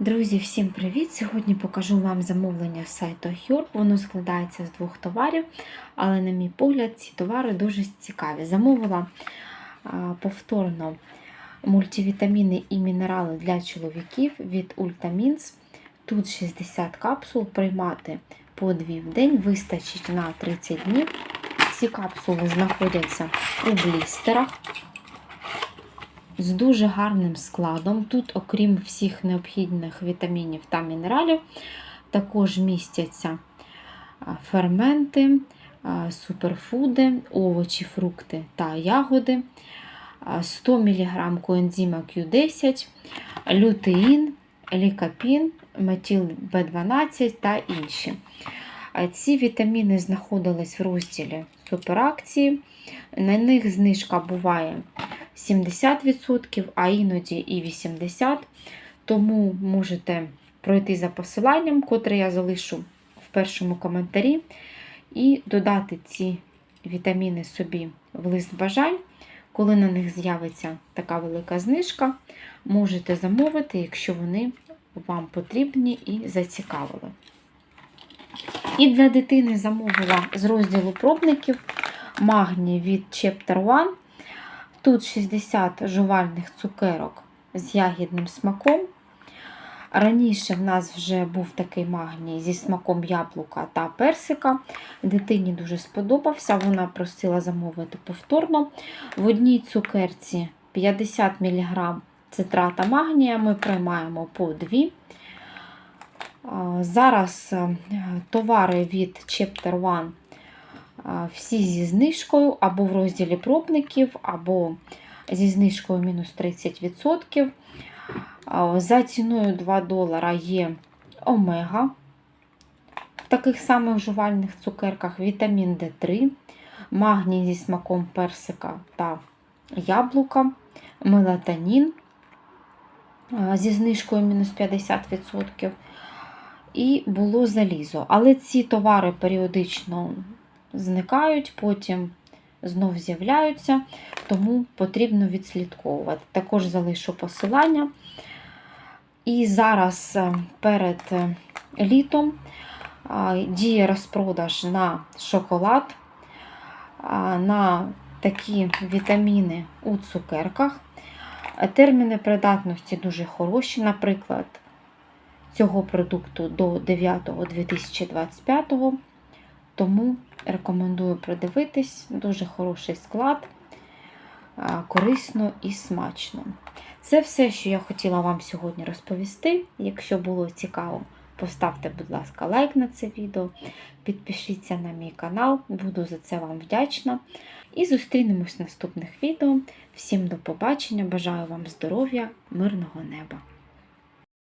Друзі, всім привіт! Сьогодні покажу вам замовлення з сайту Hjorp. Воно складається з двох товарів, але, на мій погляд, ці товари дуже цікаві. Замовила повторно мультивітаміни і мінерали для чоловіків від Ultamins. Тут 60 капсул, приймати по 2 в день, вистачить на 30 днів. Ці капсули знаходяться у блістерах з дуже гарним складом. Тут, окрім всіх необхідних вітамінів та мінералів, також містяться ферменти, суперфуди, овочі, фрукти та ягоди, 100 мг коензима Q10, лютеїн, лікапін, метіл Б12 та інші. Ці вітаміни знаходились в розділі суперакції. На них знижка буває 70%, а іноді і 80%. Тому можете пройти за посиланням, котре я залишу в першому коментарі, і додати ці вітаміни собі в лист бажань. Коли на них з'явиться така велика знижка, можете замовити, якщо вони вам потрібні і зацікавили. І для дитини замовила з розділу пробників магній від Chapter One. Тут 60 жувальних цукерок з ягідним смаком. Раніше в нас вже був такий магній зі смаком яблука та персика. Дитині дуже сподобався, вона просила замовити повторно. В одній цукерці 50 мг цитрата магнія ми приймаємо по 2. Зараз товари від Chapter One всі зі знижкою, або в розділі пробників, або зі знижкою мінус 30%. За ціною 2 долара є омега. В таких самих жувальних цукерках вітамін D3, магній зі смаком персика та яблука, мелатонін зі знижкою мінус 50%. І було залізо. Але ці товари періодично зникають, потім знов з'являються, тому потрібно відслідковувати. Також залишу посилання. І зараз е, перед е, літом діє розпродаж на шоколад, на такі вітаміни у цукерках. Терміни придатності дуже хороші, наприклад, цього продукту до 9.2025. Тому рекомендую придивитись, дуже хороший склад, корисно і смачно. Це все, що я хотіла вам сьогодні розповісти. Якщо було цікаво, поставте, будь ласка, лайк на це відео, підпишіться на мій канал, буду за це вам вдячна. І зустрінемось в наступних відео. Всім до побачення! Бажаю вам здоров'я, мирного неба!